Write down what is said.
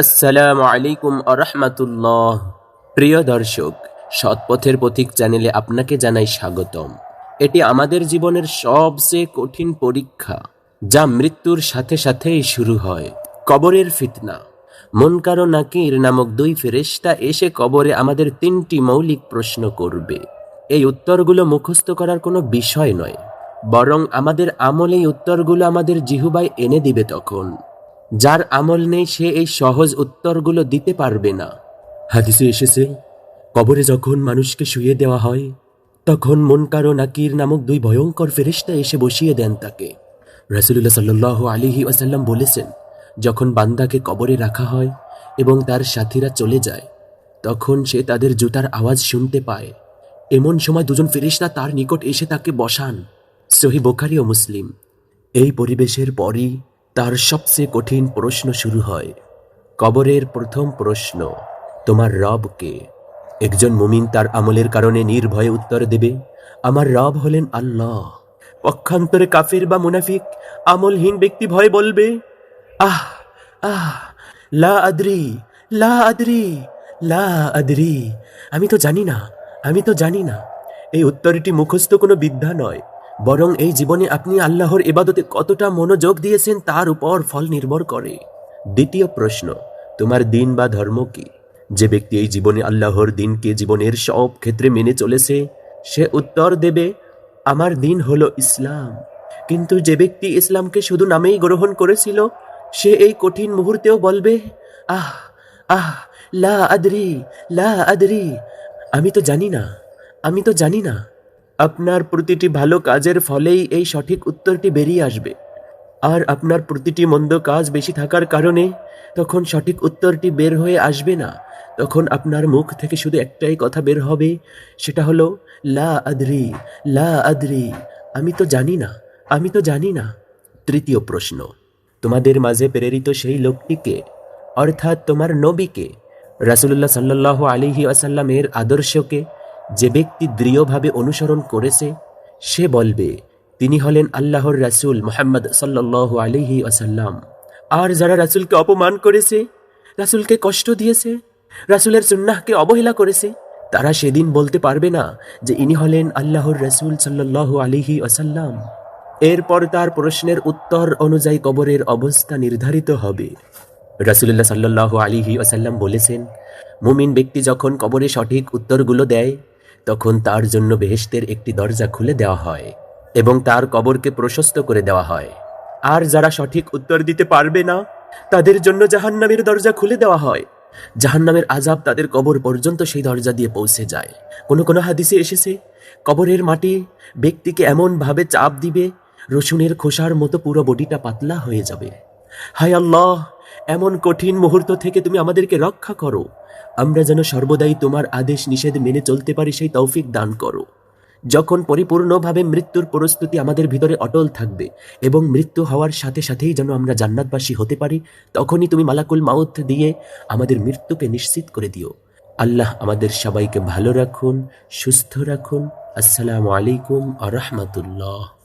আসসালামু আলাইকুম আরহামাতুল্লাহ প্রিয় দর্শক, সৎপথের পথিক চ্যানেলে আপনাকে জানাই স্বাগতম। এটি আমাদের জীবনের সবচেয়ে কঠিন পরীক্ষা, যা মৃত্যুর সাথে সাথেই শুরু হয়, কবরের ফিতনা। মনকার নাকির নামক দুই ফেরেশতা এসে কবরে আমাদের তিনটি মৌলিক প্রশ্ন করবে। এই উত্তরগুলো মুখস্থ করার কোনো বিষয় নয়, বরং আমাদের আমল এই উত্তরগুলো আমাদের জিহুবায় এনে দিবে তখন। যার আমল নেই সে এই সহজ উত্তরগুলো দিতে পারবে না। হাদিসে এসেছে, কবরে যখন মানুষকে শুয়ে দেওয়া হয়, তখন মনকার ও নাকির নামক দুই ভয়ঙ্কর ফেরিস্তা এসে বসিয়ে দেন তাকে। রাসুলুল্লাহ সাল্লাহ আলিহি ওয়াসাল্লাম বলেছেন, যখন বান্দাকে কবরে রাখা হয় এবং তার সাথীরা চলে যায়, তখন সে তাদের জুতার আওয়াজ শুনতে পায়। এমন সময় দুজন ফেরিস্তা তার নিকট এসে তাকে বসান। সহি বোখারি ও মুসলিম। এই পরিবেশের পরই তার সবচেয়ে কঠিন প্রশ্ন শুরু হয়, কবরের প্রথম প্রশ্ন, তোমার রব কে? একজন মুমিন তার আমলের কারণে নির্ভয়ে উত্তর দেবে, আমার রব হলেন আল্লাহ। পক্ষান্তরে কাফের বা মুনাফিক আমলহীন ব্যক্তি ভয় বলবে, আহ আহ, লা আদরি লা আদরি লা আদরি। আমি তো জানি না, আমি তো জানি না। এই উত্তরটি মুখস্থ কোনো বিদ্যা নয়। বরং এই জীবনে আপনি আল্লাহর এবাদতে কতটা মনোযোগ দিয়েছেন তার উপর ফল নির্ভর করে। দ্বিতীয় প্রশ্ন, তোমার দিন বা ধর্ম কি? যে ব্যক্তি এই জীবনে আল্লাহর দিনকে জীবনের সব ক্ষেত্রে মেনে চলেছে, সে উত্তর দেবে, আমার দিন হলো ইসলাম। কিন্তু যে ব্যক্তি ইসলামকে শুধু নামেই গ্রহণ করেছিল, সে এই কঠিন মুহূর্তেও বলবে, আহ আহ, লা আদরি লা আদরি। আমি তো জানি না, আমি তো জানি না। আপনার প্রতিটি ভালো কাজের ফলেই এই সঠিক উত্তরটি বেরিয়ে আসবে। আর আপনার প্রতিটি মন্দ কাজ বেশি থাকার কারণে তখন সঠিক উত্তরটি বের হয়ে আসবে না। তখন আপনার মুখ থেকে শুধু একটাই কথা বের হবে, সেটা হলো, লা আদরি লা আদরি। আমি তো জানি না, আমি তো জানি না। তৃতীয় প্রশ্ন, তোমাদের মাঝে প্রেরিত সেই লোকটিকে অর্থাৎ তোমার নবীকে রাসুলুল্লাহ সাল্লাহ আলিহি আসাল্লামের আদর্শকে যে ব্যক্তি দৃঢ়ভাবে অনুসরণ করেছে, সে বলবে, তিনি হলেন আল্লাহর রাসূল মোহাম্মদ সাল্লাহ আলিহি আসাল্লাম আর যারা রাসূলকে অপমান করেছে, রাসূলকে কষ্ট দিয়েছে, রাসূলের সুন্নাহকে অবহেলা করেছে, তারা সেদিন বলতে পারবে না যে ইনি হলেন আল্লাহর রাসূল সাল্লাহ আলিহি আসাল্লাম এরপর তার প্রশ্নের উত্তর অনুযায়ী কবরের অবস্থা নির্ধারিত হবে। রাসুলুল্লাহ সাল্লাহ আলিহি আসাল্লাম বলেছেন, মুমিন ব্যক্তি যখন কবরে সঠিক উত্তরগুলো দেয় তখন তার জন্য বেহেশতের একটি দরজা খুলে দেওয়া হয় এবং তার কবরকে প্রশস্ত করে দেওয়া হয়। আর যারা সঠিক উত্তর দিতে পারবে না, তাদের জন্য জাহান্নামের দরজা খুলে দেওয়া হয়। জাহান্নামের আজাব তাদের কবর পর্যন্ত সেই দরজা দিয়ে পৌঁছে যায়। কোনো কোনো হাদিসে এসেছে, কবরের মাটি ব্যক্তিকে এমনভাবে চাপ দিবে, রসুনের খোসার মতো পুরো বডিটা পাতলা হয়ে যাবে। হায় আল্লাহ! এমন কঠিন মুহূর্ত থেকে তুমি আমাদেরকে রক্ষা করো। আমরা যেন সর্বদাই তোমার আদেশ, নিষেধ মেনে চলতে পারি, সেই তৌফিক দান করো। যখন পরিপূর্ণভাবে মৃত্যুর প্রস্তুতি আমাদের ভিতরে অটল থাকবে এবং মৃত্যু হওয়ার সাথে সাথেই যেন আমরা জান্নাতবাসী হতে পারি, তখনই তুমি মালাকুল মাউথ দিয়ে আমাদের মৃত্যুকে নিশ্চিত করে দিও। আল্লাহ আমাদের সবাইকে ভালো রাখুন, সুস্থ রাখুন। আসসালামু আলাইকুম আ রহমতুল্লাহ।